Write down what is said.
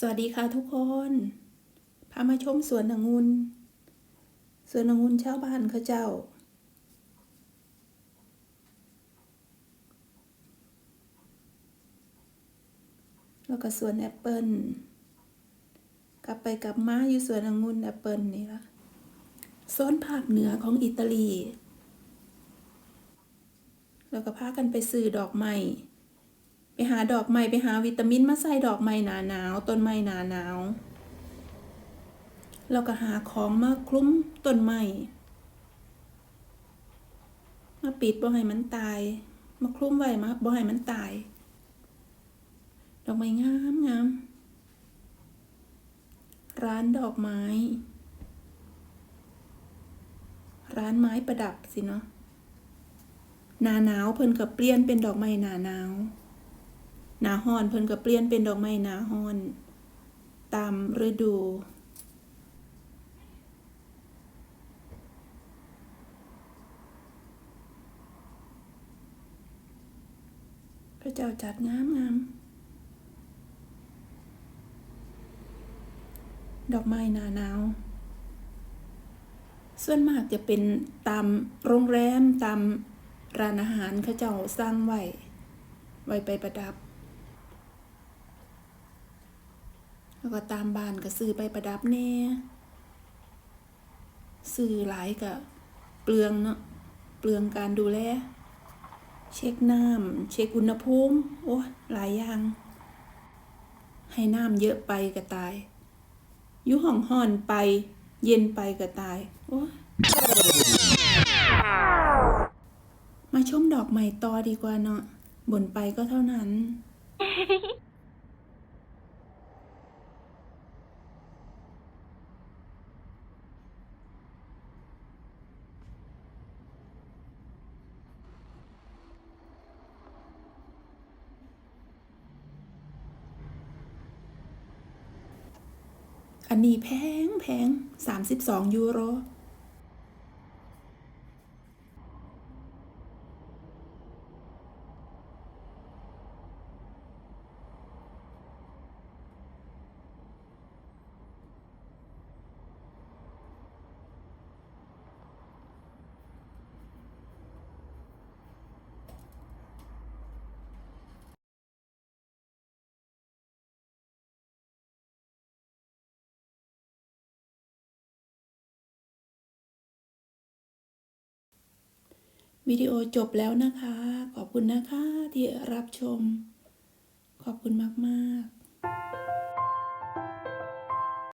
สวัสดีค่ะทุกคน พามาชมสวนองุ่นสวนองุ่นชาวบ้านเขาเจ้า แล้วก็สวนแอปเปิลกลับไปกลับมาอยู่สวนองุ่นแอปเปิลนี่ละโซนภาคเหนือของอิตาลี แล้วก็พากันไปซื้อดอกไม้ ไปหาดอกไม้ไปหาวิตามินมาใส่ดอกไม้หนาหนาวต้นไม้หนาหนาวแล้วก็หาของมาคลุ้มต้นไม้มาปิดบ่ให้มันตาย มาคลุ้มไว้มาบ่ให้มันตาย ดอกไม้งามงามร้านดอกไม้ ร้านไม้ประดับสิเนาะหนาหนาวเพิ่นก็เปลี่ยนเป็นดอกไม้หนาหนาว หนาฮ้อนเพิ่นก็เปลี่ยนเป็นดอกไม้หนาฮ้อน ตามฤดู พระเจ้าจัดงามงามดอกไม้หนาหนาว ส่วนมากจะเป็นตามโรงแรมตามร้านอาหารเขาเจ้าสร้างไว้ ไว้ไปประดับ แล้วก็ตามบ้านก็ซื้อไปประดับแน่ซื้อหลายก็เปลืองเนาะเปลืองการดูแล เช็คน้ำเช็คอุณหภูมิโอ้หลายอย่าง ให้น้ำเยอะไปก็ตายอยู่ห้องห่อนไป เย็นไปก็ตายโอ้มาชมดอกไม้ต่อดีกว่าเนาะบ่นไปก็เท่านั้น อันนี้แพงแพงสามสิบสองยูโร วิดีโอจบแล้วนะคะ ขอบคุณนะคะที่รับชม ขอบคุณมาก ๆ